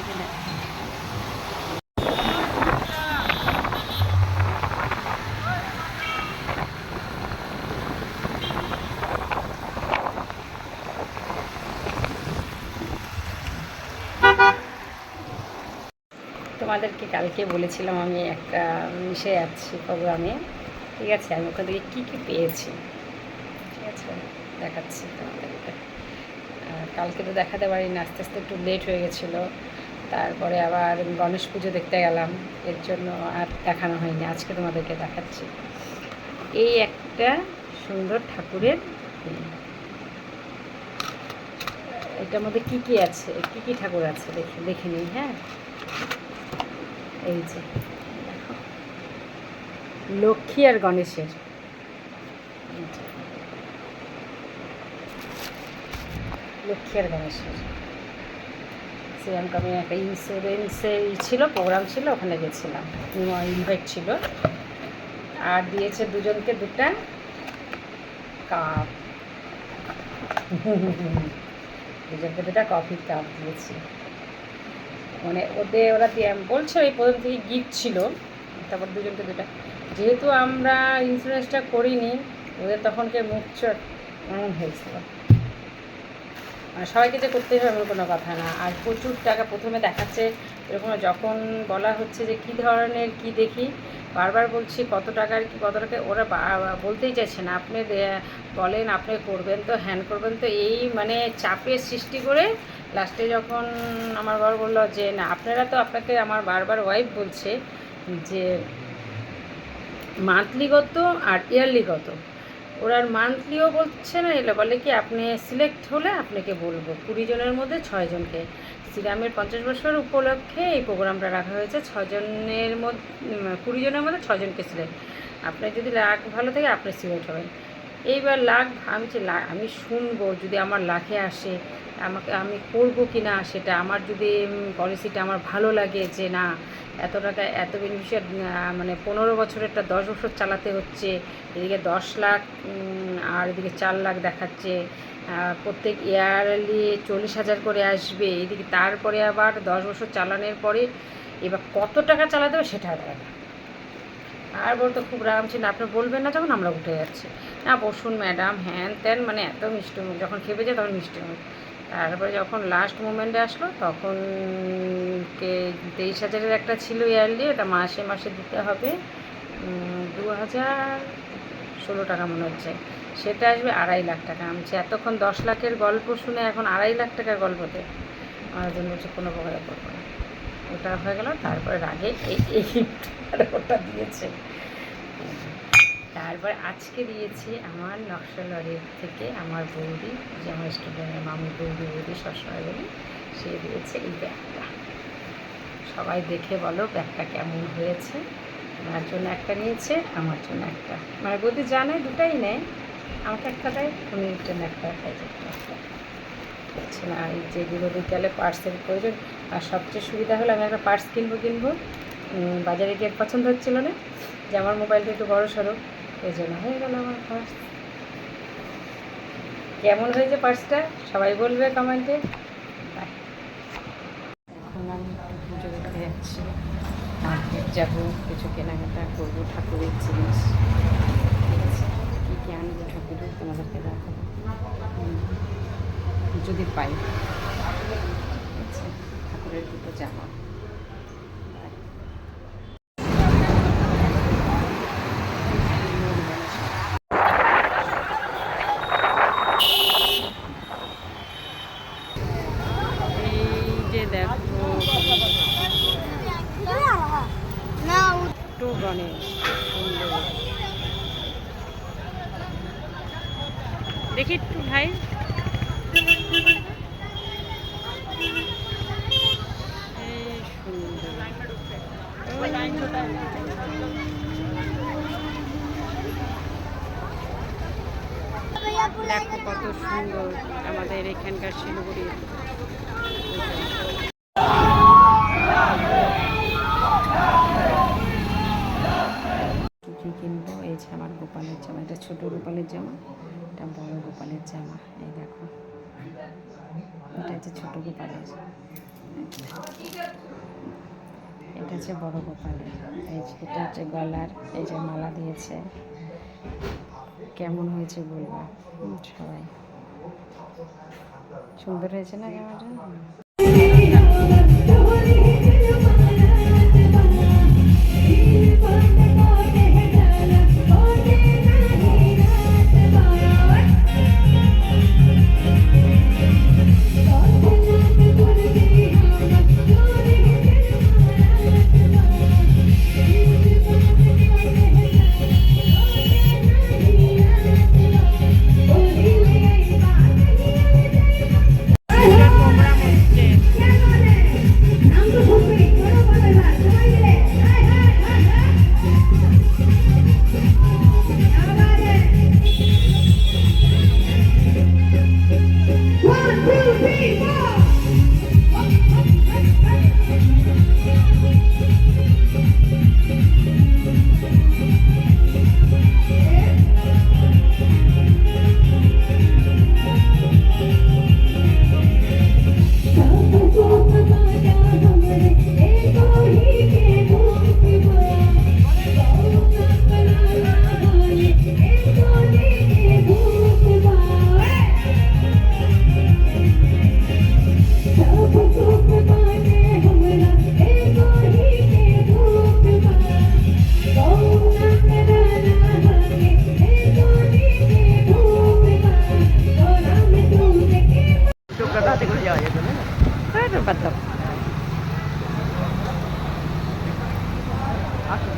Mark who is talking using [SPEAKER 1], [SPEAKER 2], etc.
[SPEAKER 1] এখানে তোমাদেরকে কালকে বলেছিলাম আমি একটা মিশে যাচ্ছি প্রোগ্রামে। ঠিক আছে, আমি ওখান থেকে কী কী পেয়েছি? ঠিক আছে, দেখাচ্ছি তোমাদেরকে। কালকে তো দেখাতে পারিনি, আস্তে আস্তে একটু লেট হয়ে গেছিল। তারপরে আবার গণেশ পুজো দেখতে গেলাম। এর জন্য আর দেখানো হয়নি, আজকে তোমাদেরকে দেখাচ্ছি। এই একটা সুন্দর ঠাকুরের এটার মধ্যে কি কি আছে? কি কি ঠাকুর আছে? দেখে দেখে নিই হ্যাঁ? এই যে লক্ষ্মী আর গণেশের। লক্ষ্মী আর গণেশের। সেরকম আমি একটা ইন্স্যুরেন্সের ছিল প্রোগ্রাম ছিল, ওখানে গেছিলাম। ইনভাইট ছিল। আর দিয়েছে দুজনকে দুটা কাপ দুজনকে দুটা কফির কাপ দিয়েছি। মানে ওদের, ওরা বলছে, ওই প্রথম থেকে গিফট ছিল। তারপর দুজনকে দুটা। যেহেতু আমরা ইন্স্যুরেন্সটা করিনি, ওদের তখনকে মুখ চট এমন হয়েছিল। সবাইকে যে করতে হবে এমন কোনো কথা না। আর প্রচুর টাকা প্রথমে দেখাচ্ছে, এরকম যখন বলা হচ্ছে যে কী ধরনের কি দেখি, বারবার বলছি কত টাকার কি, কত টাকা, ওরা বলতেই চাইছে না, আপনি বলেন, আপনি করবেন তো, হ্যান করবেন তো, এই মানে চাপের সৃষ্টি করে লাস্টে যখন আমার বর বলল যে, না, আপনারা তো আপনাকে আমার বারবার ওয়াইফ বলছে যে মান্থলিগত আর ইয়ারলিগত ওরা মান্থলিও বলছে না, এলে বলে কি আপনি সিলেক্ট হলে আপনাকে বলব। কুড়ি জনের মধ্যে ছয়জনকে শ্রীরামের পঞ্চাশ বছর উপলক্ষে এই প্রোগ্রামটা রাখা হয়েছে। ছজনের মধ্যে কুড়ি জনের মধ্যে ছজনকে সিলেক্ট আপনি যদি লাখ ভালো থাকে, আপনি সিলেক্ট হবেন। এইবার লাখ আমি যে আমি শুনব, যদি আমার লাখে আসে আমাকে, আমি করব কি না সেটা, আমার যদি পলিসিটা আমার ভালো লাগে যে না, এত টাকা, এত বেনিফিশিয়ার মানে পনেরো বছরেরটা দশ বছর চালাতে হচ্ছে, এদিকে দশ লাখ আর এদিকে চার লাখ দেখাচ্ছে প্রত্যেক ইয়ারলি চল্লিশ হাজার করে আসবে, এদিকে তারপরে আবার দশ বছর চালানোর পরে এবার কত টাকা চালাতে হবে সেটা দেয় আর বলতো খুব রাম ছিল আপনি বলবেন না যখন আমরা উঠে যাচ্ছি। না, বসুন ম্যাডাম হ্যান ত্যান মানে এত মিষ্টি যখন খেপে যায় তখন মিষ্টি তারপরে যখন লাস্ট মোমেন্টে আসলো, তখন কে তেইশ হাজারের একটা ছিল ইয়ারলি ওটা মাসে মাসে দিতে হবে। দু হাজার ষোলো টাকা মনে হচ্ছে। সেটা আসবে আড়াই লাখ টাকা। আমি এতক্ষণ দশ লাখের গল্প শুনে এখন আড়াই লাখ টাকার গল্প দেয় আমার জন্য হচ্ছে কোনো প্রকারে করব না। ওটা হয়ে গেল, তারপরে এই এই ওটা দিয়েছে। তারপর আজকে দিয়েছি আমার নকশা নকশালরের থেকে আমার বৌদি, যে আমার স্টুডেন্টের মামি বৌদি বৌদি সবসময় বলি, সে দিয়েছে এই ব্যাগটা। সবাই দেখে বলো ব্যাগটা কেমন হয়েছে। আমার জন্য একটা নিয়েছে, আমার জন্য একটা। মানে বৌদি জানে দুটাই নেয়, আমাকে একটা দেয় উনির জন্য একটা একটা হচ্ছে না, এই যেগুলো বিকালে পার্সের প্রয়োজন, আর সবচেয়ে সুবিধা হলো আমি একটা পার্স কিনবো কিনবো। বাজারে গিয়ে পছন্দ হচ্ছিল না, যে আমার মোবাইলটা একটু বড়ো সড়ো এই জন্য হয়ে গেল আমার পার্স কেমন হয়েছে পার্সটা সবাই বলবে কমেন্টে। এখন আমি পুজো দেখতে যাচ্ছি। মার্কেট যাব, কিছু কেনাকাটা করব, ঠাকুরের জিনিস। ঠিক আছে কী কী আনব ঠাকুরের তোমাদেরকে দেখাবো। যদি পাই ঠিক আছে ঠাকুরের দুটো জামা এই যে দেখো। দেখি একটু ভাই। দেখো কত সুন্দর আমাদের এখানকার শিলিগুড়ির। ছোটো গোপালের জামা, এটা বড় গোপালের জামা, এই দেখো। এটা হচ্ছে ছোট গোপালের এটা হচ্ছে বড় গোপালের এই এটা হচ্ছে গলার, এই যে মালা দিয়েছে। কেমন হয়েছে বলব? সবাই। সুন্দর হয়েছে না জামাটা?
[SPEAKER 2] আসুন